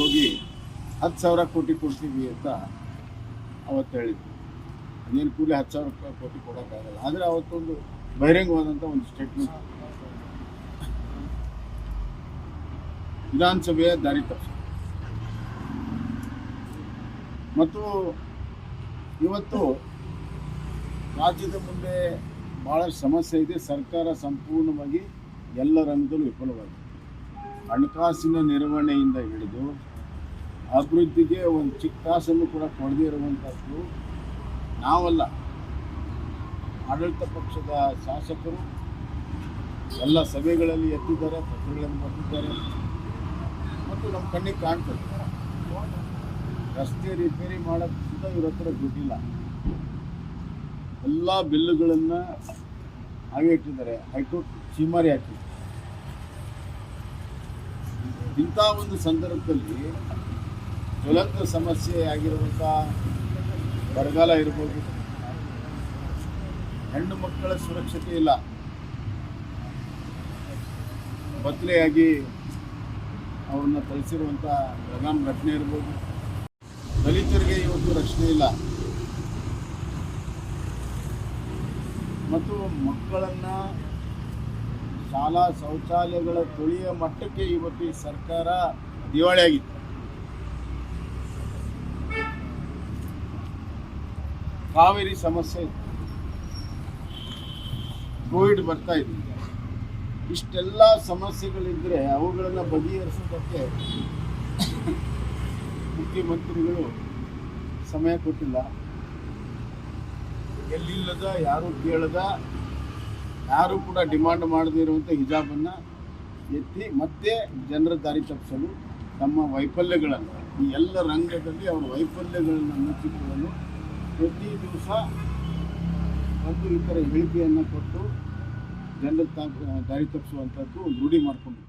ಹೋಗಿ ಹತ್ತು ಸಾವಿರ ಕೋಟಿ ಕೊಡ್ತೀವಿ ಅಂತ ಅವತ್ತು ಹೇಳಿದ್ವಿ ಅದೇನು ಕೂಲಿ ಹತ್ತು ಸಾವಿರ ರೂಪಾಯಿ ಕೋಟಿ ಕೊಡೋಕ್ಕಾಗಲ್ಲ. ಆದರೆ ಅವತ್ತೊಂದು ಬಹಿರಂಗವಾದಂಥ ಒಂದು ಸ್ಟೇಟ್ಮೆಂಟ್ ವಿಧಾನಸಭೆಯ ದಾರಿ ತಪ್ಪಿಸ ಮತ್ತು ಇವತ್ತು ರಾಜ್ಯದ ಮುಂದೆ ಭಾಳಷ್ಟು ಸಮಸ್ಯೆ ಇದೆ. ಸರ್ಕಾರ ಸಂಪೂರ್ಣವಾಗಿ ಎಲ್ಲ ರಂಗದಲ್ಲೂ ವಿಫಲವಾಗಿದೆ. ಹಣಕಾಸಿನ ನಿರ್ವಹಣೆಯಿಂದ ಹಿಡಿದು ಅಭಿವೃದ್ಧಿಗೆ ಒಂದು ಚಿಕ್ಕ ಕಾಸನ್ನು ಕೂಡ ಕೊಡದೇ ಇರುವಂಥದ್ದು ನಾವಲ್ಲ. ಆಡಳಿತ ಪಕ್ಷದ ಶಾಸಕರು ಎಲ್ಲ ಸಭೆಗಳಲ್ಲಿ ಎತ್ತಿದ್ದಾರೆ ಪತ್ರಗಳನ್ನು ಬರ್ತಿದ್ದಾರೆ. ಮತ್ತು ನಮ್ಮ ಕಣ್ಣಿಗೆ ಕಾಣ್ತದೆ. ರಸ್ತೆ ರಿಪೇರಿ ಮಾಡೋಕ್ಕೆ ಸುತ್ತ ಇವ್ರ ಹತ್ರ ದುಡ್ಡಿಲ್ಲ. ಎಲ್ಲ ಬಿಲ್ಲುಗಳನ್ನು ಹಾಗೆ ಇಟ್ಟಿದ್ದಾರೆ. ಹೈಕೋರ್ಟ್ ಚೀಮಾರಿ ಹಾಕಿದೆ ಇಂಥ ಒಂದು ಸಂದರ್ಭದಲ್ಲಿ ಜ್ವಲಂತ ಸಮಸ್ಯೆ ಆಗಿರುವಂಥ ಬರಗಾಲ ಇರ್ಬೋದು. ಹೆಣ್ಣು ಮಕ್ಕಳ ಸುರಕ್ಷತೆ ಇಲ್ಲ. ಬದಲೆಯಾಗಿ ಅವ್ರನ್ನ ಕಳಿಸಿರುವಂಥ ಬೆಳಗಾಂ ಘಟನೆ ಇರ್ಬೋದು. ದಲಿತರಿಗೆ ಇವತ್ತು ರಕ್ಷಣೆ ಇಲ್ಲ. ಮತ್ತು ಮಕ್ಕಳನ್ನು ಶಾಲಾ ಶೌಚಾಲಯಗಳ ತುಳಿಯ ಮಟ್ಟಕ್ಕೆ ಇವತ್ತು ಈ ಸರ್ಕಾರ ದಿವಾಳಿಯಾಗಿತ್ತು ಕಾವೇರಿ ಸಮಸ್ಯೆ ಕೋವಿಡ್ ಬರ್ತಾ ಇದೆ. ಇಷ್ಟೆಲ್ಲ ಸಮಸ್ಯೆಗಳಿದ್ದರೆ ಅವುಗಳನ್ನು ಬಗೆಹರಿಸೋದಕ್ಕೆ ಮುಖ್ಯಮಂತ್ರಿಗಳು ಸಮಯ ಕೊಟ್ಟಿಲ್ಲ. ಎಲ್ಲಿಲ್ಲದ, ಯಾರು ಕೇಳದ ಯಾರು ಕೂಡ ಡಿಮಾಂಡ್ ಮಾಡದೇ ಇರುವಂಥ ಹಿಜಾಬನ್ನು ಎತ್ತಿ ಮತ್ತೆ ಜನರ ದಾರಿ ತಪ್ಪಿಸಲು ತಮ್ಮ ವೈಫಲ್ಯಗಳನ್ನು, ಈ ಎಲ್ಲ ರಂಗದಲ್ಲಿ ಅವರ ವೈಫಲ್ಯಗಳನ್ನು ಮುಚ್ಚಿಕೊಳ್ಳಲು ಪ್ರತಿ ದಿವಸ ಒಂದು ಥರ ಹೇಳಿಕೆಯನ್ನು ಕೊಟ್ಟು ಜನರ ದಾರಿ ತಪ್ಪಿಸುವಂಥದ್ದು ರೂಢಿ ಮಾಡಿಕೊಂಡು